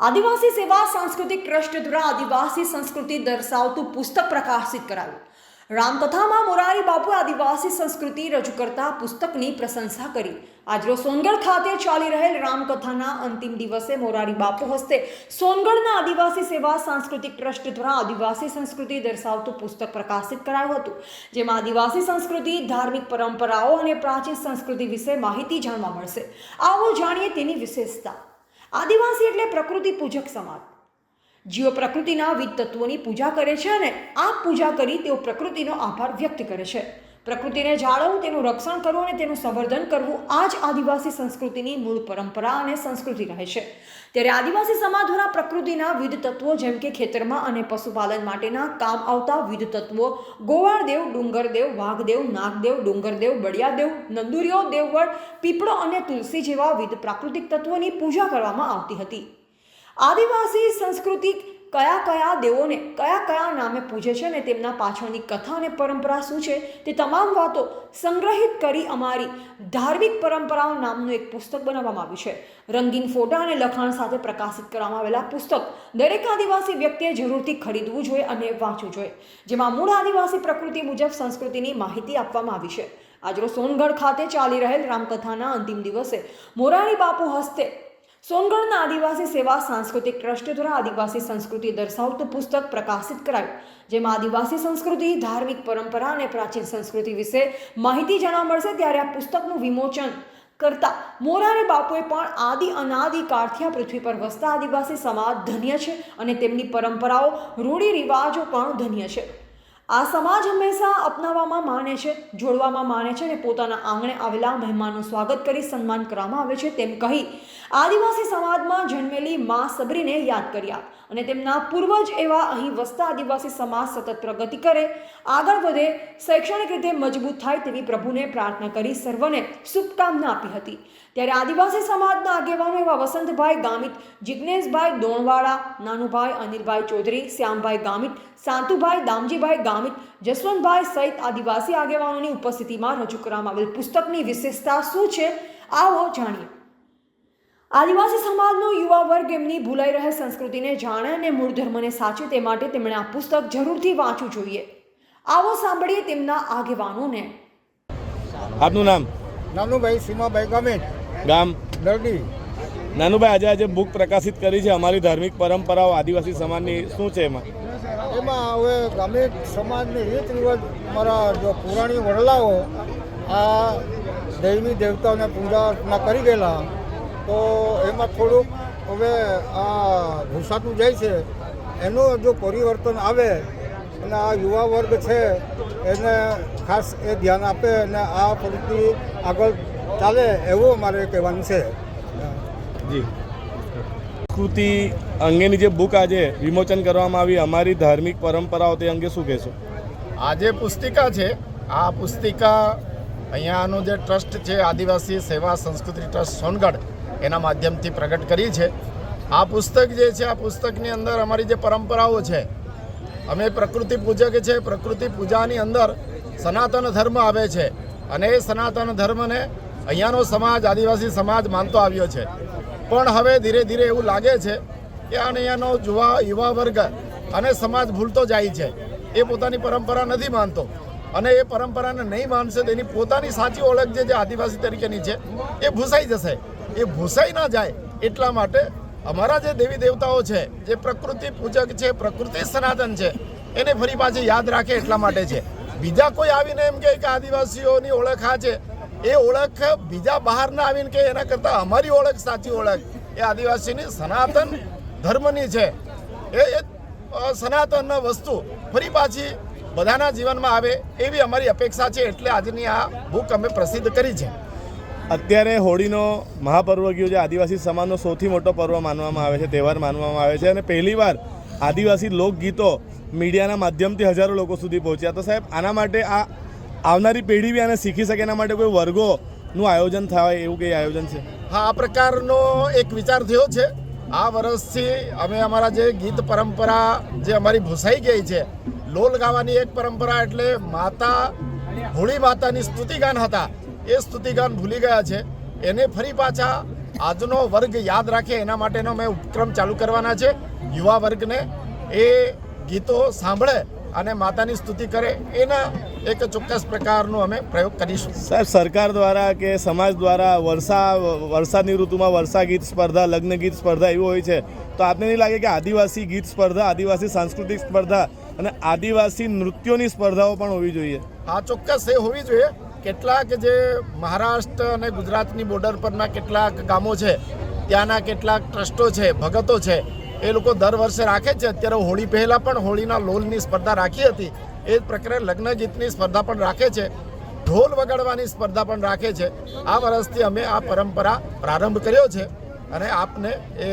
આદિવાસી સેવા સાંસ્કૃતિક ટ્રસ્ટ દ્વારા આદિવાસી સંસ્કૃતિ દર્શાવતું પુસ્તક પ્રકાશિત કરાયું. રામકથામાં મોરારી બાપુએ આદિવાસી સંસ્કૃતિ રજૂ કરતા પુસ્તકની પ્રશંસા કરી. આજરો સોનગઢ ખાતે ચાલી રહેલ રામકથાના અંતિમ દિવસે મોરારી બાપુ હસ્તે સોનગઢના આદિવાસી સેવા સાંસ્કૃતિક ટ્રસ્ટ દ્વારા આદિવાસી સંસ્કૃતિ દર્શાવતું પુસ્તક પ્રકાશિત કરાયું હતું. જેમાં આદિવાસી સંસ્કૃતિ, ધાર્મિક પરંપરાઓ અને પ્રાચીન સંસ્કૃતિ વિશે માહિતી જાણવા મળશે. આવો જાણીએ તેની વિશેષતા. આદિવાસી એટલે પ્રકૃતિ પૂજક સમાજ. જેઓ પ્રકૃતિના વિવિધ તત્વોની પૂજા કરે છે અને આ પૂજા કરી તેઓ પ્રકૃતિનો આભાર વ્યક્ત કરે છે. પ્રકૃતિને જાળવવું તેનું રક્ષણ કરવું અને તેનું સંવર્ધન કરવું આ જ આદિવાસી સંસ્કૃતિની મૂળ પરંપરા અને સંસ્કૃતિ રહે છે. ત્યારે આદિવાસી સમાજ દ્વારા પ્રકૃતિના વિવિધ તત્વો જેમ કે ખેતરમાં અને પશુપાલન માટેના કામ આવતા વિવિધ તત્વો, ગોવાળદેવ, ડુંગરદેવ, વાઘદેવ, નાગદેવ, ડુંગરદેવ, બળિયાદેવ નંદુરીઓ દેવવડ, પીપળો અને તુલસી જેવા વિવિધ પ્રાકૃતિક તત્વોની પૂજા કરવામાં આવતી હતી. આદિવાસી સંસ્કૃતિ કયા કયા દેવોને, કયા કયા નામે પૂજે છે ને તેમના પાછળની કથા અને પરંપરા શું છે તે તમામ વાતો સંગ્રહિત કરી અમારી ધાર્મિક પરંપરાઓ નામનું એક પુસ્તક બનાવવામાં આવ્યું છે. રંગીન ફોટા અને લખાણ સાથે પ્રકાશિત કરવામાં આવેલા પુસ્તક દરેક આદિવાસી વ્યક્તિએ જરૂરથી ખરીદવું જોઈએ અને વાંચવું જોઈએ. જેમાં મૂળ આદિવાસી પ્રકૃતિ મુજબ સંસ્કૃતિની માહિતી આપવામાં આવી છે. આજરો સોનગઢ ખાતે ચાલી રહેલ રામકથાના અંતિમ દિવસે મોરારી બાપુ હસ્તે સોનગઢના આદિવાસી સેવા સાંસ્કૃતિક ટ્રસ્ટ દ્વારા આદિવાસી સંસ્કૃતિ દર્શાવતું પુસ્તક પ્રકાશિત કરાયું. જેમાં આદિવાસી સંસ્કૃતિ, ધાર્મિક પરંપરા અને પ્રાચીન સંસ્કૃતિ વિશે માહિતી જાણવા મળશે ત્યારે આ પુસ્તકનું વિમોચન કરતા મોરારી બાપુએ પણ આદિ અનાદિ કાળથી પૃથ્વી પર વસતા આદિવાસી સમાજ ધન્ય છે અને તેમની પરંપરાઓ રૂઢિ રિવાજો પણ ધન્ય છે. આ સમાજ હંમેશા અપનાવવામાં માને છે, જોડવામાં માને છે અને પોતાના આંગણે આવેલા મહેમાનનું સ્વાગત કરી સન્માન કરવામાં આવે છે તેમ કહી આદિવાસી સમાજમાં જન્મેલી મા સબરીને યાદ કર્યા અને તેમના પૂર્વજ એવા અહીં વસતા આદિવાસી સમાજ સતત પ્રગતિ કરે, આગળ વધે, શૈક્ષણિક રીતે મજબૂત થાય તેવી પ્રભુને પ્રાર્થના કરી સર્વને શુભકામના આપી હતી. ત્યારે આદિવાસી સમાજના આગેવાનો એવા વસંતભાઈ ગામિત જિજ્ઞેશભાઈ દોણવાળા, નાનુભાઈ અનિલભાઈ ચૌધરી, શ્યામભાઈ ગામિત શાંતુભાઈ દામજીભાઈ ગામિત જસવંતભાઈ સહિત આદિવાસી આગેવાનોની ઉપસ્થિતિમાં રજૂ કરવામાં આવેલ પુસ્તકની વિશેષતા શું છે આવો જાણીએ. આદિવાસી સમાજનો યુવા વર્ગ એમની ભૂલાઈ રહેલ સંસ્કૃતિને જાણે અને મૂળ ધર્મને સાચે તે માટે તેમણે આ પુસ્તક જરૂરથી વાંચવું જોઈએ. આવો સાંભળીએ તેમના આગેવાનોને. આપનું નામ? નાનુભાઈ સીમાભાઈ ગામિત ગામ? દરડી. નાનુભાઈ આજે આજે બુક પ્રકાશિત કરી છે અમારી ધાર્મિક પરંપરાઓ આદિવાસી સમાજની શું છે એમાં? એમાં હવે ગ્રામીણ સમાજની રીત રિવાજ મારા જો પુરાણી વડલાઓ આ દૈવી દેવતાઓને પૂજા અર્ચના કરી ગયેલા, તો એમાં થોડુંક હવે આ ભૂસાતું જાય છે. એનું જો પરિવર્તન આવે અને આ યુવા વર્ગ છે, એને ખાસ એ ધ્યાન આપે અને આ પ્રવૃત્તિ આગળ ચાલે એવું મારે કહેવાનું છે. જી. સંસ્કૃતિ અંગેની જે બુક આજે વિમોચન કરવામાં આવી, અમારી ધાર્મિક પરંપરાઓ તે અંગે શું કહેશો? આ જે પુસ્તિકા છે, આ પુસ્તિકા અહીંયાનું જે ટ્રસ્ટ છે, આદિવાસી સેવા સંસ્કૃતિ ટ્રસ્ટ સોનગઢ, એના માધ્યમથી પ્રગટ કરી છે. આ પુસ્તક જે છે, આ પુસ્તકની અંદર અમારી જે પરંપરાઓ છે, અમે પ્રકૃતિ પૂજક છે, પ્રકૃતિ પૂજાની અંદર સનાતન ધર્મ આવે છે. અને એ સનાતન ધર્મને અહીંયાનો સમાજ, આદિવાસી સમાજ માનતો આવ્યો છે. પણ હવે ધીરે ધીરે એવું લાગે છે કે અહીંયાનો યુવા યુવા વર્ગ અને સમાજ ભૂલતો જાય છે. એ પોતાની પરંપરા નથી માનતો અને એ પરંપરાને નહીં માનશે તેની પોતાની સાચી ઓળખ જે આદિવાસી તરીકેની છે, એ ભૂસાઈ જશે. એ ભૂસાઈ ના જાય એટલા માટે અમારા જે દેવી દેવતાઓ છે, જે પ્રકૃતિ પૂજક છે, પ્રકૃતિ સનાતન છે, એને ફરી પાછી યાદ રાખે એટલા માટે છે. બીજા કોઈ આવીને એમ કે આદિવાસીઓની ઓળખ આ છે એ ઓળખ બીજા બહાર ના આવીને કે એના કરતાં અમારી ઓળખ સાચી ઓળખ. એ આદિવાસીની સનાતન ધર્મની છે. એ સનાતન વસ્તુ ફરી પાછી બધાના જીવનમાં આવે એવી અમારી અપેક્ષા છે એટલે આજની આ બુક અમે પ્રસિદ્ધ કરી છે. અત્યારે હોળીનો મહાપર્વ ગયો જે આદિવાસી સમાજનો સૌથી મોટો પર્વ માનવામાં આવે છે. તહેવાર માનવામાં આવે છે. અને પહેલીવાર આદિવાસી લોકગીતો મીડિયાના માધ્યમથી હજારો લોકો સુધી પહોંચ્યા. તો સાહેબ, આના માટે આ આવનારી પેઢી બી આને શીખી શકે એના માટે કોઈ વર્ગોનું આયોજન થાય, એવું કંઈ આયોજન છે? હા, આ પ્રકારનો એક વિચાર થયો છે. આ વર્ષથી અમે અમારા જે ગીત પરંપરા જે અમારી ભૂસાઈ ગઈ છે, લોલ ગાવાની એક પરંપરા એટલે માતા હોળી માતાની સ્તુતિગાન હતા. એ સ્તુતિગાન ભૂલી ગયા છે. એને ફરી પાછા આજનો વર્ગ યાદ રાખે, એના માટેનો મેં ઉપક્રમ ચાલુ કરવાના છે. યુવા વર્ગને એ ગીતો સાંભળે અને માતાની સ્તુતિ કરે એના એક ચોક્કસ પ્રકારનો અમે પ્રયોગ કરીશું. સાહેબ સરકાર દ્વારા કે સમાજ દ્વારા વર્ષા વરસાદની ઋતુમાં વર્ષા ગીત સ્પર્ધા લગ્ન ગીત સ્પર્ધા એવું હોય છે તો આપને નહીં લાગે કે આદિવાસી ગીત સ્પર્ધા આદિવાસી સાંસ્કૃતિક સ્પર્ધા અને આદિવાસી નૃત્યોની સ્પર્ધાઓ પણ હોવી જોઈએ? હા ચોક્કસ એ હોવી જોઈએ. કેટલાક જે મહારાષ્ટ્ર અને ગુજરાતની બોર્ડર પરના કેટલાક ગામો છે ત્યાંના કેટલાક ટ્રસ્ટો છે ભગતો છે એ લોકો દર વર્ષે રાખે છે. અત્યારે હોળી પહેલાં પણ હોળીના લોલની સ્પર્ધા રાખી હતી. એ જ પ્રકારે લગ્ન ગીતની સ્પર્ધા પણ રાખે છે. ઢોલ વગાડવાની સ્પર્ધા પણ રાખે છે. આ વર્ષથી અમે આ પરંપરા પ્રારંભ કર્યો છે અને આપને એ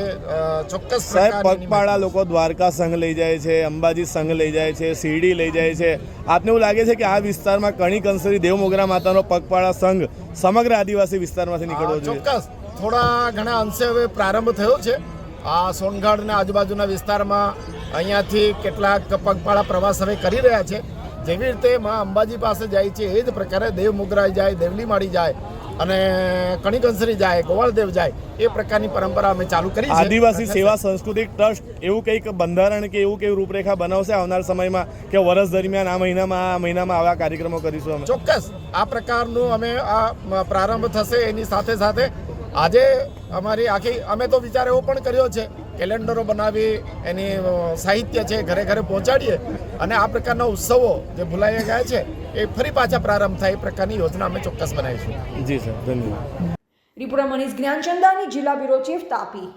ચોક્કસ સાહેબ પગપાળા લોકો દ્વારકા સંઘ લઈ જાય છે અંબાજી સંઘ લઈ જાય છે શિરડી લઈ જાય છે. આપને એવું લાગે છે કે આ વિસ્તારમાં કણી કંસરી દેવમોગરા માતાનો પગપાળા સંઘ સમગ્ર આદિવાસી વિસ્તારમાંથી નીકળવો જોઈએ? ચોક્કસ. થોડા ઘણા અંશે હવે પ્રારંભ થયો છે. આ સોનગઢના આજુબાજુના વિસ્તારમાં અહીંયાથી કેટલાક પગપાળા પ્રવાસ હવે કરી રહ્યા છે. જેવી રીતે મા અંબાજી પાસે જાય છે એ જ પ્રકારે દેવ મુગરાઈ જાય દેવલી માળી જાય અને કણિકંસરી જાય ગોવાળદેવ જાય એ પ્રકારની પરંપરા અમે ચાલુ કરી આદિવાસી સેવા સંસ્કૃતિક ટ્રસ્ટ એવું કંઈક બંધારણ કે એવું કંઈ રૂપરેખા બનાવશે આવનાર સમયમાં કે વર્ષ દરમિયાન આ મહિનામાં આ મહિનામાં આવા કાર્યક્રમો કરીશું અમે? ચોક્કસ. આ પ્રકારનું અમે આ પ્રારંભ થશે એની સાથે સાથે આજે અમારી આખી અમે તો વિચાર એવો પણ કર્યો છે કેલેન્ડરો બનાવી એની સાહિત્ય છે ઘરે ઘરે પહોંચાડીએ. અને આ પ્રકારના ઉત્સવો જે ભૂલાઈ ગયા છે એ ફરી પાછા પ્રારંભ થાય એ પ્રકારની યોજના અમે ચોક્કસ બનાવીશું. જી સર ધન્યવાદ. રિપોર્ટર મનીષ જ્ઞાનચંદાની જિલ્લા બ્યુરો ચીફ તાપી.